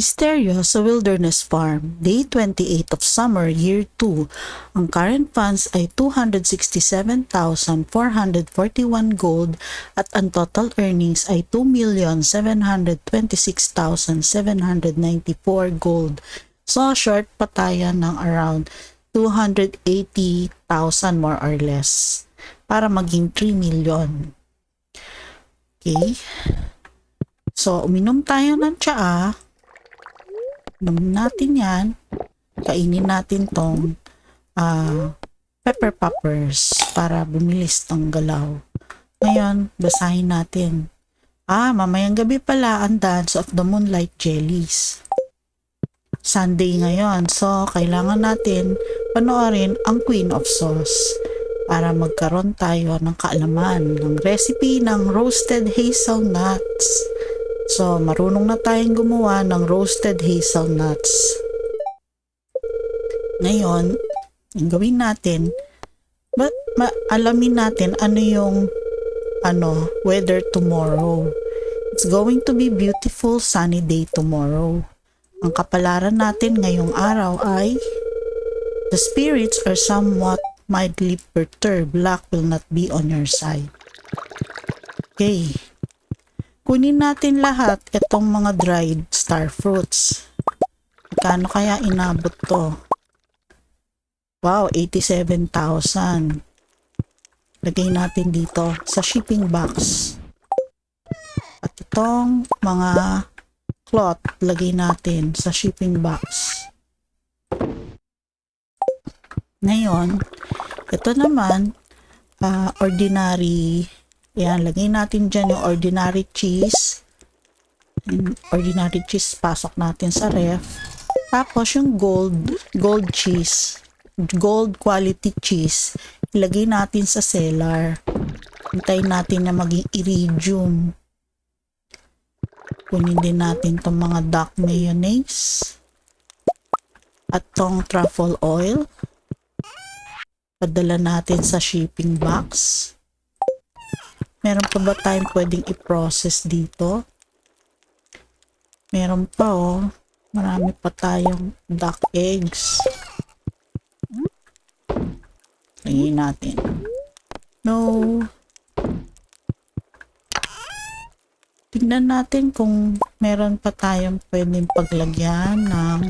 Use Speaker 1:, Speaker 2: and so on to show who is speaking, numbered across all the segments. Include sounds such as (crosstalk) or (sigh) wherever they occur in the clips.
Speaker 1: Mysterio sa Wilderness Farm, Day 28 of Summer, Year 2. Ang current funds ay 267,441 gold at ang total earnings ay 2,726,794 gold. So, short pa tayo ng around 280,000 more or less para maging 3 million. Okay. So, uminom tayo ng tsaa. Inom natin yan. Kainin natin tong ah, pepper poppers para bumilis tong galaw. Ngayon, basahin natin. Ah, mamayang gabi pala ang Dance of the Moonlight Jellies. Sunday ngayon, so kailangan natin panoorin ang Queen of Sauce para magkaroon tayo ng kaalaman ng recipe ng roasted hazelnuts. So, marunong na tayong gumawa ng roasted hazelnuts. Ngayon, ang gawin natin, ma- ma- alamin natin ano yung ano, weather tomorrow. It's going to be beautiful sunny day tomorrow. Ang kapalaran natin ngayong araw ay The spirits are somewhat mildly perturbed. Luck will not be on your side. Okay. Kunin natin lahat itong mga dried star fruits. Kano kaya inabot to? Wow, 87,000. Lagay natin dito sa shipping box. At itong mga cloth, lagay natin sa shipping box. Ngayon, ito naman, ah, ordinary, yan, lagay natin dyan yung ordinary cheese. Yung ordinary cheese, pasok natin sa ref. Tapos yung gold, gold cheese, gold quality cheese, ilagay natin sa cellar. Hintayin natin na maging iridium. Kunin din natin tong mga duck mayonnaise. At tong truffle oil. Padala natin sa shipping box. Meron pa ba tayong pwedeng i-process dito? Meron pa oh. Marami pa tayong duck eggs. Lagyan natin. No. Tignan natin kung meron pa tayong pwedeng paglagyan ng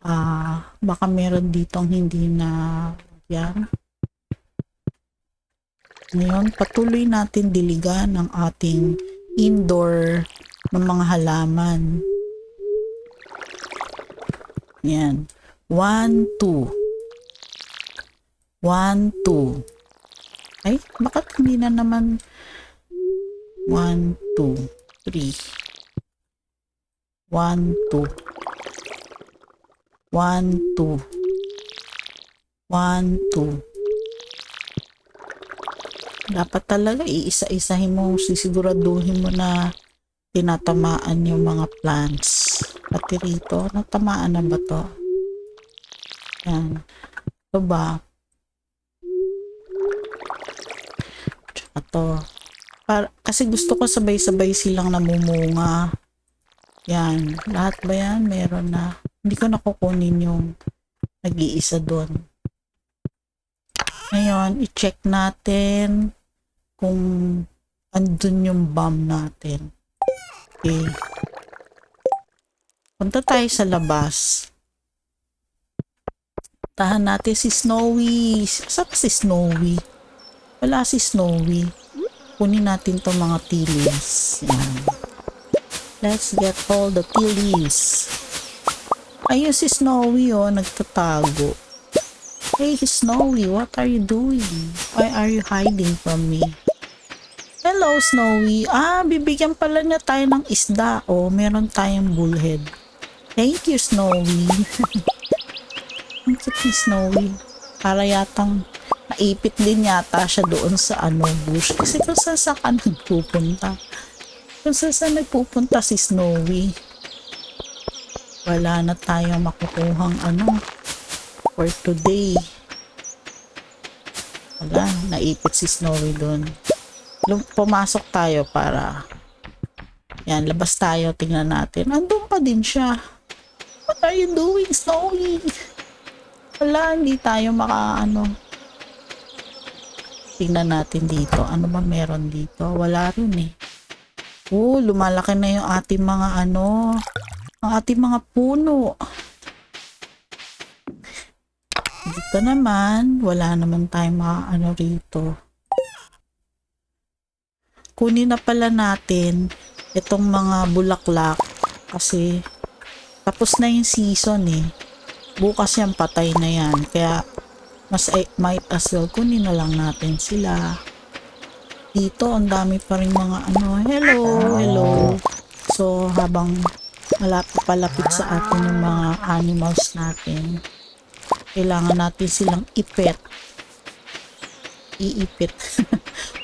Speaker 1: ah baka meron ditong hindi na yan. Ngayon, patuloy natin diligan ang ating indoor ng mga halaman. Yan. One, two. One, two. Ay, bakit hindi na naman one, two, three. One, two. One, two. One, two. Dapat talaga iisa-isahin mo, sisiguraduhin mo na tinatamaan yung mga plants. Pati rito, natamaan na ba to? Yan. Ito ba? Tsaka to. Para, kasi gusto ko sabay-sabay silang namumunga. Yan. Lahat ba yan? Meron na. Hindi ko nakukunin yung nag-iisa doon. Ngayon, i-check natin kung andun yung bomb natin. Okay. Punta tayo sa labas. Tahan natin si Snowy. Saan si Snowy? Wala si Snowy. Kunin natin tong mga leaves. Yan. Let's get all the leaves. Ayun si Snowy oh, nagtatago. Hey Snowy, what are you doing? Why are you hiding from me? Hello Snowy. Ah, bibigyan pala niya tayo ng isda. Oh, meron tayong bullhead. Thank you Snowy. (laughs) Ang cute ni Snowy. Para yatang naipit din yata siya doon sa ano bush. Kasi kung saan sa ka nagpupunta. Kung saan saan nagpupunta si Snowy. Wala na tayong makukuhang ano for today. Wala, naipit si Snowy doon. Lum- Pumasok tayo para Yan, labas tayo. Tingnan natin. Andun pa din siya. What are you doing, Snowy? Wala, hindi tayo maka, ano. Tingnan natin dito. Ano ba meron dito? Wala rin eh. Oh, lumalaki na yung ating mga ano, ang ating mga puno. Dito naman, wala naman tayong mga ano rito. Kunin na pala natin itong mga bulaklak kasi tapos na yung season eh. Bukas yan, patay na yan. Kaya mas eh, might as well kunin na lang natin sila. Dito, ang dami pa rin mga ano. Hello, hello. So, habang malapit palapit sa atin yung mga animals natin, kailangan natin silang ipet. Iipit.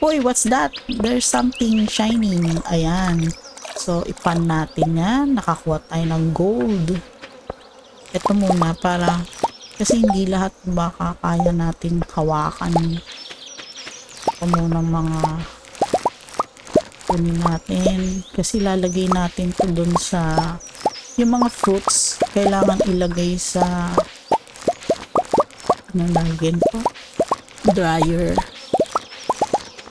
Speaker 1: Uy, (laughs) what's that? There's something shining. Ayan. So, ipan natin yan. Nakakuha tayo ng gold. Ito muna para kasi hindi lahat baka kaya natin hawakan. Ito muna mga kunin natin. Kasi lalagay natin to dun sa yung mga fruits. Kailangan ilagay sa ano lagyan to? Dryer.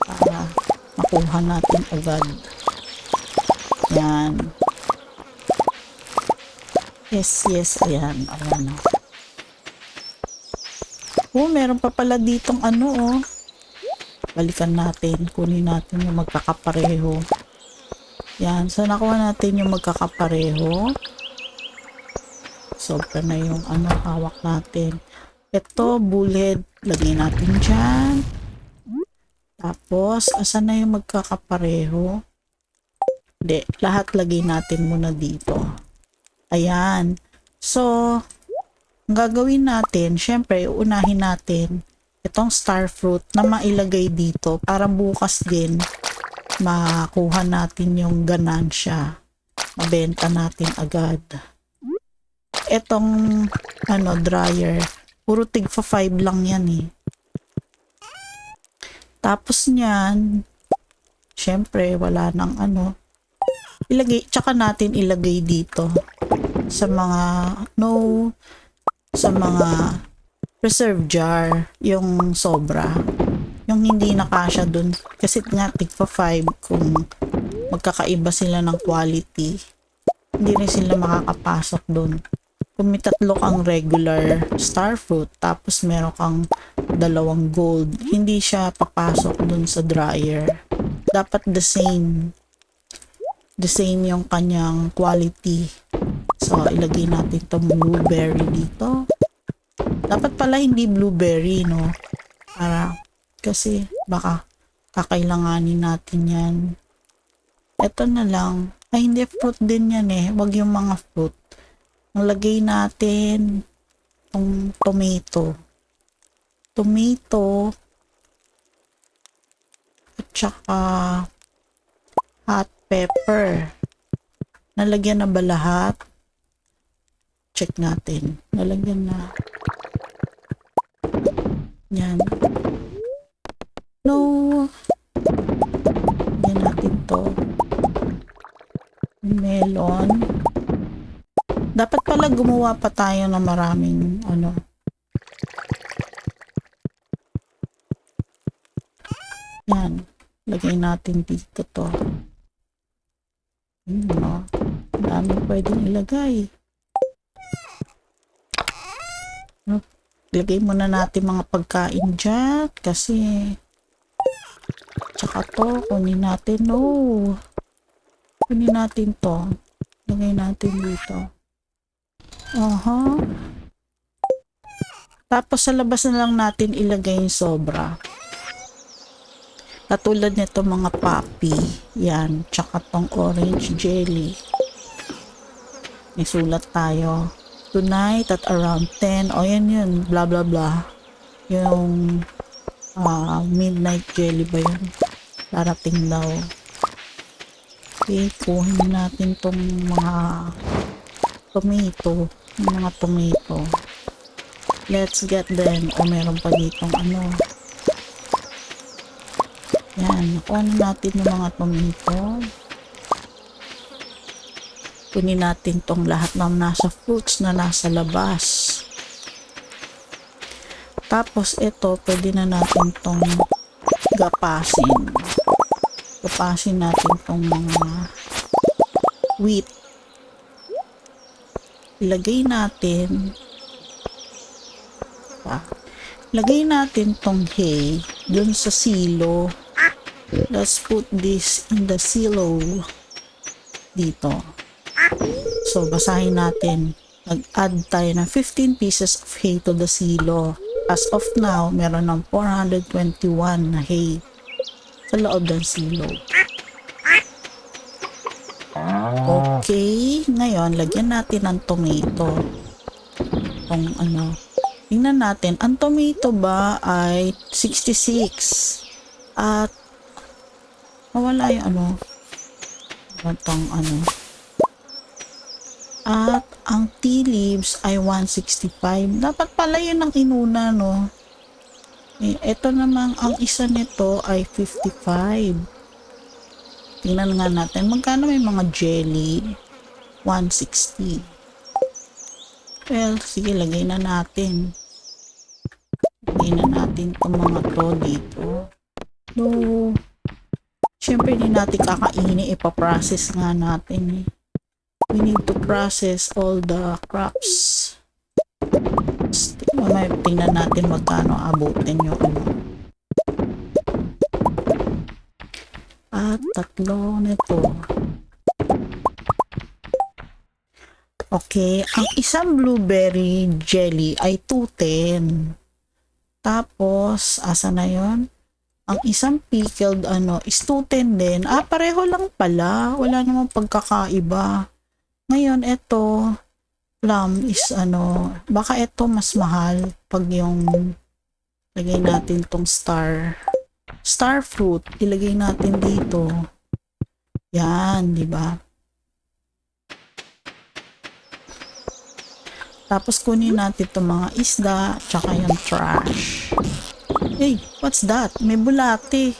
Speaker 1: Para makuha natin agad. Yan. Yes, yes. Ayan. Ayan na. Oh, meron pa pala ditong ano, oh. Balikan natin. Kunin natin yung magkakapareho. Yan. So, nakuha natin yung magkakapareho. Sobra na yung ano, hawak natin. Ito, bullet. Lagay natin dyan. Tapos, asan na yung magkakapareho? Hindi. Lahat lagay natin muna dito. Ayan. So, ang gagawin natin, syempre, unahin natin itong star fruit na mailagay dito para bukas din makuha natin yung ganansya. Mabenta natin agad. Itong ano, dryer, puro tig 5 lang yan eh. Tapos niyan, syempre, wala nang ano, ilagay, tsaka natin ilagay dito sa mga no sa mga reserve jar yung sobra. Yung hindi nakasya dun. Kasi nga tigpa 5 kung magkakaiba sila ng quality hindi rin sila makakapasok dun kung may tatlo kang regular star fruit tapos meron kang dalawang gold hindi siya papasok dun sa dryer dapat the same the same yung kanyang quality. So, ilagay natin itong blueberry dito. Dapat pala hindi blueberry, no? Para, kasi baka kakailanganin natin yan. Ito na lang. Ay, hindi fruit din yan eh. Huwag yung mga fruit. Nalagay natin itong tomato. Tomato. At saka hot pepper. Nalagyan na ba lahat? Check natin. Nalagyan na. Yan. No. Yan natin to. Melon. Dapat pala gumawa pa tayo ng maraming ano. Yan. Lagay natin dito to. Yun, no? Dami pwedeng ilagay. No? Ilagay muna natin mga pagkain dyan kasi tsaka to, kunin natin. No. Kunin natin to. Lagay natin dito. Aha. Tapos sa labas na lang natin ilagay yung sobra. Katulad nito mga papi. Yan. Tsaka tong orange jelly. May sulat tayo. Tonight at around 10. O yan yun. Blah blah blah. Yung ah, midnight jelly ba yun? Darating daw. Okay. Kuhin natin tong mga tomato. Yung mga tomato. Let's get them. O meron pa ditong ano. Yan, nakuha na natin yung mga tomato. Kunin natin tong lahat ng nasa fruits na nasa labas. Tapos ito, pwede na natin tong gapasin. Gapasin natin tong mga wheat. Ilagay natin pa. Lagay natin tong hay dun sa silo. Let's put this in the silo dito. So, basahin natin. Nag-add tayo ng 15 pieces of hay to the silo. As of now, meron ng 421 na hay sa loob ng silo. Okay, ngayon, lagyan natin ng tomato. Itong ano, tingnan natin, ang tomato ba ay 66? At, mawala yung ano, itong ano, at ang tea leaves ay 165. Dapat pala yun ang inuna, no? Eh, ito namang, ang isa nito ay 55. Tingnan nga natin, magkano may mga jelly? 160. Well, sige, lagay na natin. Lagay na natin itong mga to dito. No. Siyempre, hindi natin kakainin. Ipaprocess nga natin eh. We need to process all the crops. Mamaya tingnan natin magkano abutin yung ano. At tatlo nito. Okay, ang isang blueberry jelly ay 210. Tapos, asa na yon? Ang isang pickled ano is 210 din. Ah, pareho lang pala. Wala namang pagkakaiba. Ngayon, ito, plum is ano, baka ito mas mahal pag yung lagay natin tong star. Star fruit, ilagay natin dito. Yan, di ba? Tapos kunin natin itong mga isda, tsaka yung trash. Hey, what's that? May bulate.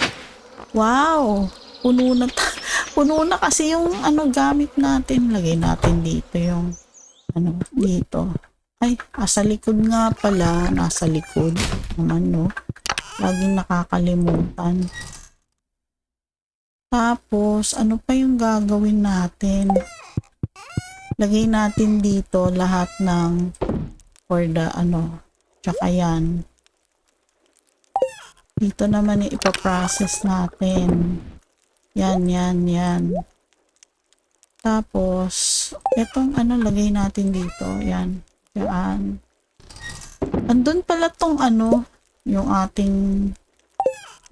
Speaker 1: Wow! Puno na, (laughs) puno na kasi yung ano gamit natin. Lagay natin dito yung ano, dito. Ay, nasa likod nga pala. Nasa likod. Naman, no? Laging nakakalimutan. Tapos, ano pa yung gagawin natin? Lagay natin dito lahat ng for the ano, tsaka yan. Dito naman ipaprocess natin. Yan, yan, yan. Tapos, etong ano, lagay natin dito. Yan. Yan. Andun pala tong ano, yung ating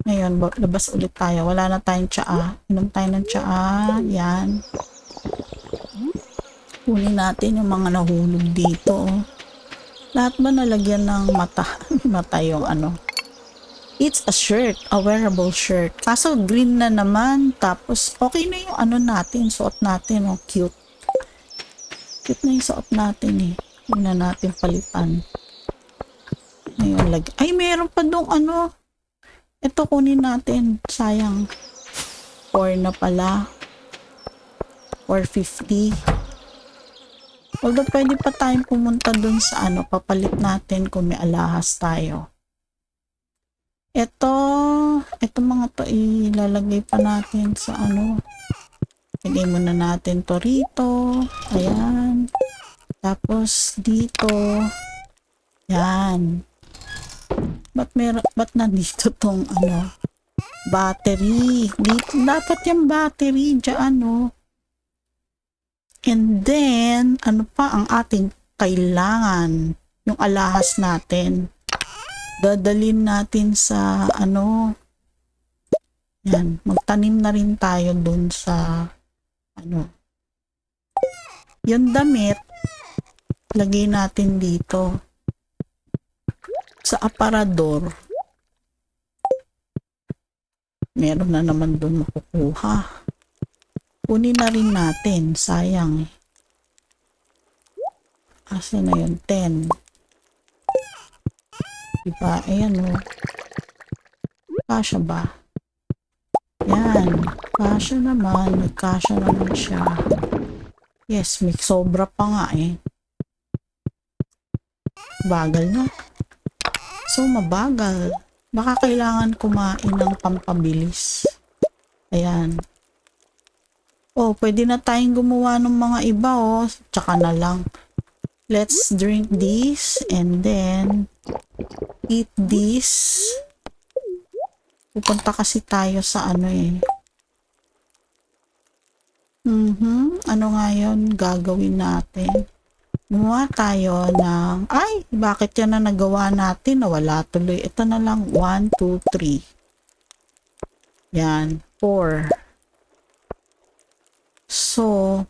Speaker 1: ngayon, ba- labas ulit tayo. Wala na tayong tsaa. Inom tayo ng tsaa. Yan. Kunin natin yung mga nahulog dito. Lahat ba nalagyan ng mata? (laughs) mata yung ano. It's a shirt, a wearable shirt. Kaso green na naman. Tapos okay na yung ano natin, suot natin. Oh, cute. Cute na yung suot natin eh. Hindi na natin palitan. Ngayon, lag Ay, meron pa dong ano. Ito kunin natin. Sayang. 4 na pala. 450. Although pwede pa tayong pumunta dun sa ano, papalit natin kung may alahas tayo. Ito, ito mga to ilalagay pa natin sa ano. Lagay muna natin to rito. Ayan. Tapos dito. Yan. Ba't meron, ba't nandito tong ano, battery? Dito, dapat yung battery dyan, no? And then, ano pa ang ating kailangan? Yung alahas natin. Dadalin natin sa ano. Yan, magtanim na rin tayo dun sa ano. Yung damit, lagay natin dito sa aparador. Meron na naman dun makukuha. Kunin na rin natin. Sayang. Asa na yun? 10. Diba? Ayan o. Kasha ba? Yan. Kasha naman. Nagkasha naman siya. Yes, may sobra pa nga eh. Bagal no? So, mabagal. Baka kailangan kumain ng pampabilis. Ayan. Oh, pwede na tayong gumawa ng mga iba oh. Tsaka na lang. Let's drink this and then eat this. Pupunta kasi tayo sa ano eh. Mhm. Ano nga yun gagawin natin? Gumawa tayo ng, ay, bakit yan na nagawa natin? Nawala tuloy. Ito na lang, 1, 2, 3. Yan, 4. So,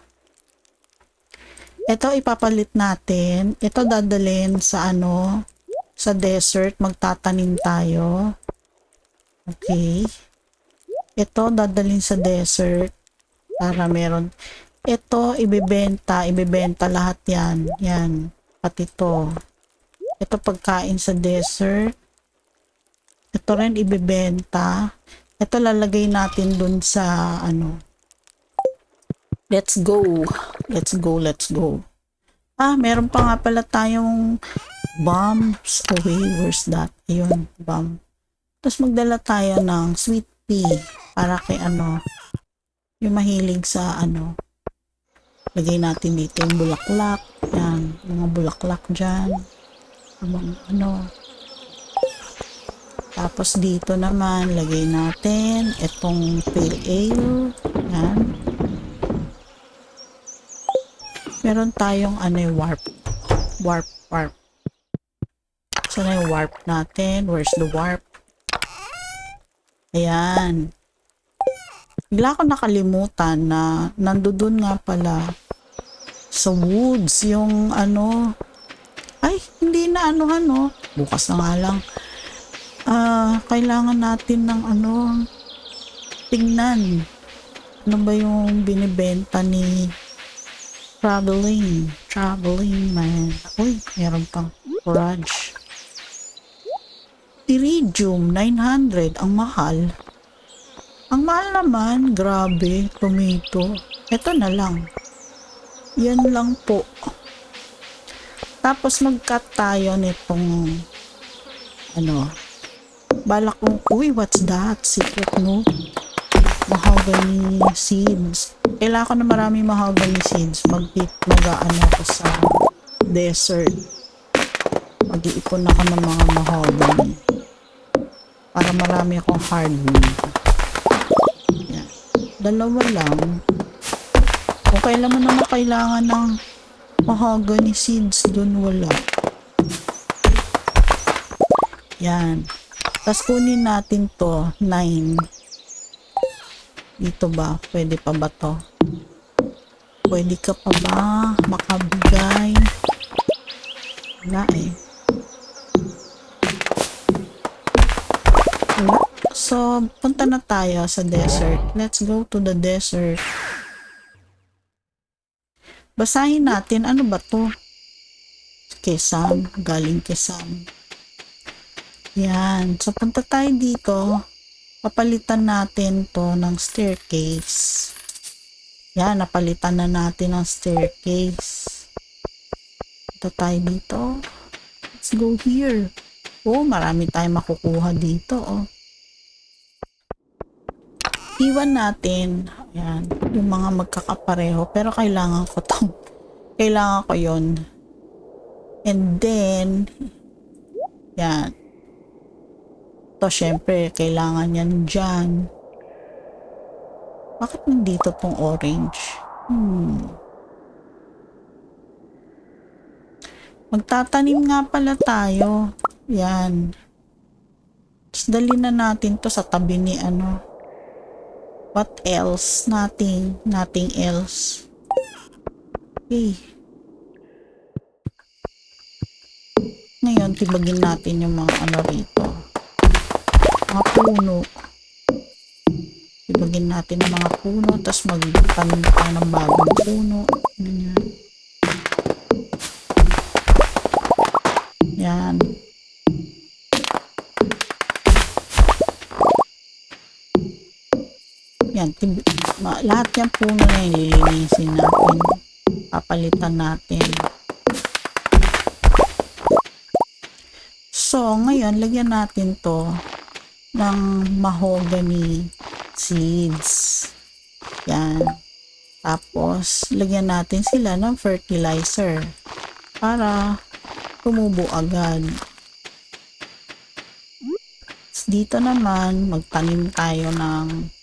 Speaker 1: ito ipapalit natin. Ito dadalhin sa ano, sa desert. Magtatanim tayo. Okay. Ito dadalhin sa desert para meron ito ibebenta, ibebenta lahat 'yan. 'Yan, pati to. Ito pagkain sa desert. Ito rin ibebenta. Ito lalagay natin dun sa ano. Let's go. Let's go, let's go. Ah, meron pa nga pala tayong bombs away. Where's that? Ayun, bomb. Tapos magdala tayo ng sweet pea para kay ano, yung mahilig sa ano, lagay natin dito yung bulaklak. Yan, mga bulaklak dyan. Mga ano. Tapos dito naman, lagay natin itong pale ale. Yan. Meron tayong ano yung warp. Warp, warp. Saan na yung warp natin? Where's the warp? Ayan. Bigla ko nakalimutan na nandoon nga pala sa woods yung ano. Ay hindi na ano ano. Bukas na nga lang. Ah kailangan natin ng ano tingnan. Ano ba yung binibenta ni traveling traveling man? Uy meron pang forage iridium 900 ang mahal. Ang mahal naman. Grabe tomato. Eto na lang yan lang po. Tapos mag-cut tayo nitong ano. Balak kong, uy, what's that? Secret note. Mahogany seeds. Kailangan ko na marami mahogany seeds. Mag, mag ano ako sa desert. Mag-iipon ako ng mga mahogany. Para marami akong hardwood. Yan. Dalawa lang. Kung kailan mo naman kailangan ng mahogany seeds, dun wala. Yan. Tapos kunin natin to, 9. Dito ba? Pwede pa ba to? Pwede ka pa ba makabigay? Wala eh. So, punta na tayo sa desert. Let's go to the desert. Basahin natin, ano ba to? Kesam, galing Kesam. Yan. So, punta tayo dito. Papalitan natin to ng staircase. Yan, napalitan na natin ng staircase. Punta tayo dito. Let's go here. Oh, marami tayong makukuha dito, oh. Iwan natin yan. Yung mga magkakapareho. Pero kailangan ko tong kailangan ko yon And then, yan. To, syempre, kailangan yan dyan. Bakit nandito tong orange? Hmm. Magtatanim nga pala tayo. Yan. Tapos na natin to sa tabi ni ano, What else? Nothing. Nothing else. Okay. Ngayon, tibagin natin yung mga ano rito. Mga puno. Tibagin natin yung mga puno. Tapos magtanim tayo ng bagong puno. Ganyan. Yan, lahat yan puno na yun, lilinisin natin. Papalitan natin. So, ngayon, lagyan natin to ng mahogany seeds. Yan. Tapos, lagyan natin sila ng fertilizer para tumubo agad. Dito naman, magtanim tayo ng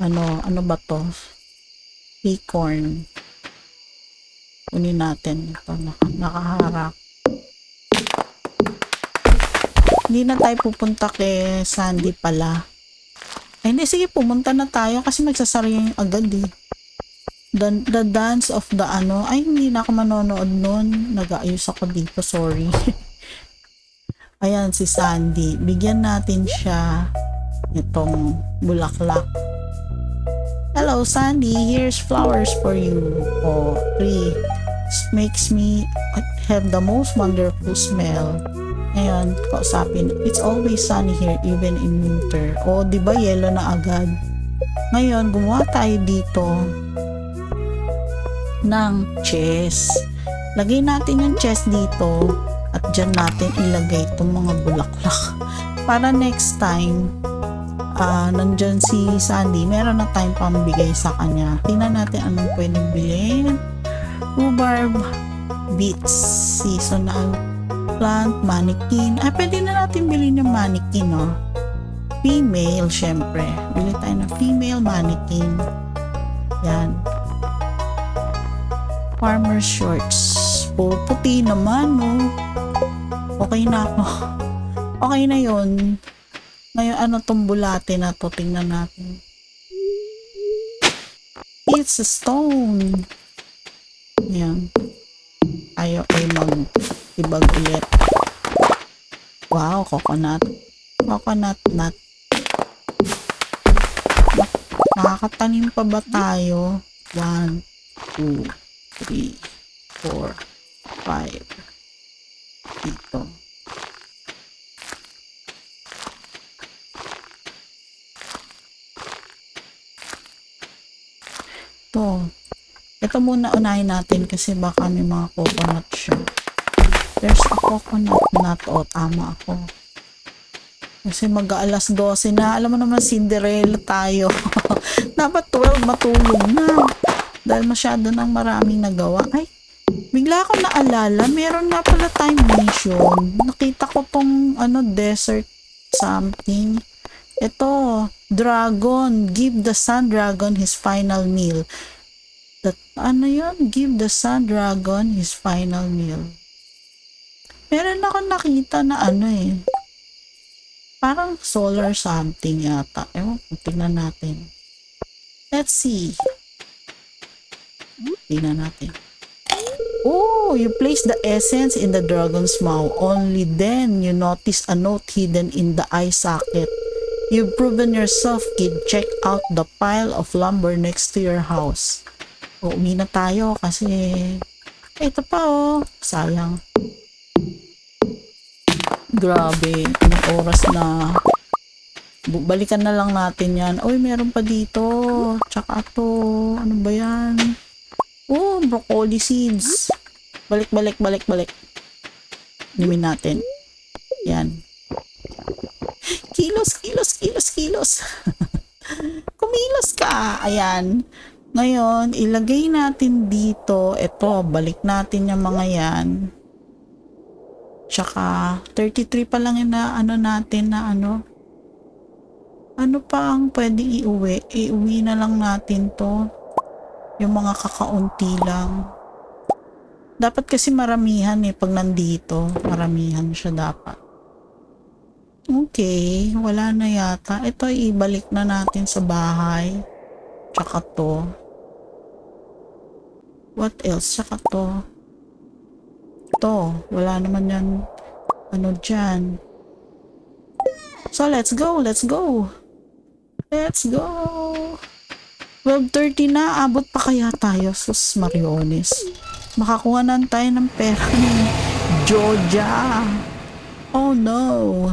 Speaker 1: ano, ano ba to? Acorn. Kunin natin ito, naka, nakaharap. Hindi na tayo pupunta kay Sandy pala. Ay, hindi, sige, pumunta na tayo kasi magsasara yung agad eh. The, the dance of the ano, ay hindi na ako manonood nun. Nag-aayos ako dito, sorry. (laughs) Ayan si Sandy. Bigyan natin siya itong bulaklak. Hello Sandy, here's flowers for you. Oh, tree. Makes me have the most wonderful smell. Ngayon, kausapin, it's always sunny here even in winter. O, di ba yellow na agad? Ngayon, gumawa tayo dito ng chest. Lagay natin yung chest dito at dyan natin ilagay itong mga bulaklak. (laughs) Para next time, ah nandyan si Sandy, meron na tayong pambigay sa kanya. Tingnan natin anong pwedeng bilhin. Rhubarb beets, seasonal plant, mannequin. Ay, pwede na natin bilhin yung mannequin, no? Female, syempre. Bili tayo ng female mannequin. Yan. Farmer shorts. Puro puti naman, no? Okay na ako. (laughs) Okay na yon. Ngayon, ano tong bulate na to? Tingnan natin. It's a stone. Yan. Ayaw ay mag ibag ulit. Wow, coconut. Coconut nut. Nakakatanim pa ba tayo? 1, 2, 3, 4, 5. Dito. Ito. Ito muna unahin natin kasi baka may mga coconut siya. There's a coconut nut. O, tama ako. Kasi mag-aalas 12 na. Alam mo naman, Cinderella tayo. (laughs) Dapat 12 matulog na. Dahil masyado nang maraming nagawa. Ay, bigla ako naalala. Meron nga pala tayong mission. Nakita ko tong ano, desert something. Ito, dragon. Give the sun dragon his final meal. That, ano yun? Give the sun dragon his final meal. Meron ako nakita na ano eh. Parang solar something yata. Ewan, tingnan natin. Let's see. Tingnan natin. Oh, you place the essence in the dragon's mouth. Only then you notice a note hidden in the eye socket. You've proven yourself, kid. Check out the pile of lumber next to your house. O, uwi na tayo kasi ito pa oh. Sayang. Grabe. Anong oras na. Balikan na lang natin yan. Uy, meron pa dito. Tsaka to. Ano ba yan? Oh, broccoli seeds. Balik, balik, balik, balik. Inumin natin. Yan. Kilos, kilos, kilos, kilos. (laughs) Kumilos ka. Ayan. Ngayon, ilagay natin dito. Ito, balik natin yung mga yan. Tsaka, 33 pa lang na, ano natin na ano. Ano pa ang pwede iuwi? Iuwi na lang natin to. Yung mga kakaunti lang. Dapat kasi maramihan eh. Pag nandito, maramihan siya dapat. Okay, wala na yata. Ito ibalik na natin sa bahay. Tsaka to. What else? Tsaka to. To, wala naman yan. Ano dyan. So, let's go, let's go. Let's go. 12.30 na, abot pa kaya tayo. Sus, Mariones. Makakuha na tayo ng pera ni Georgia. Oh no.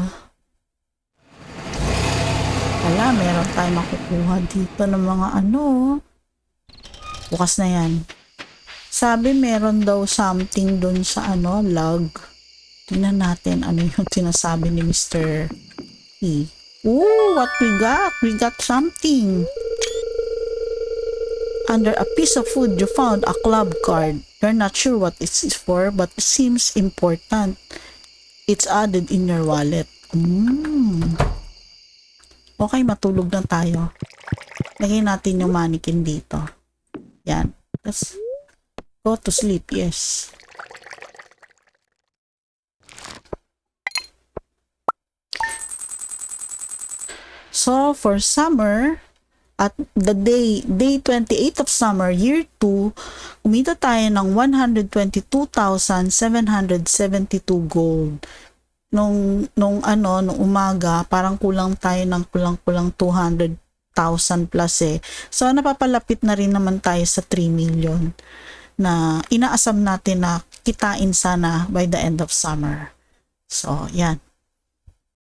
Speaker 1: Wala, meron tayo makukuha dito ng mga ano. Bukas na yan. Sabi meron daw something dun sa ano, log. Tingnan natin ano yung (laughs) sinasabi ni Mr. E. Ooh, what we got? We got something. Under a piece of food, you found a club card. You're not sure what it is for, but it seems important. It's added in your wallet. Mm. Okay, matulog na tayo. Lagay natin yung mannequin dito. Yan. Let's go to sleep. Yes. So, for summer, at the day, day 28 of summer, year 2, kumita tayo ng 122,772 gold. Nung, nung ano, nung umaga, parang kulang tayo ng kulang-kulang 200,000 plus eh. So, napapalapit na rin naman tayo sa 3 million na inaasam natin na kitain sana by the end of summer. So, yan.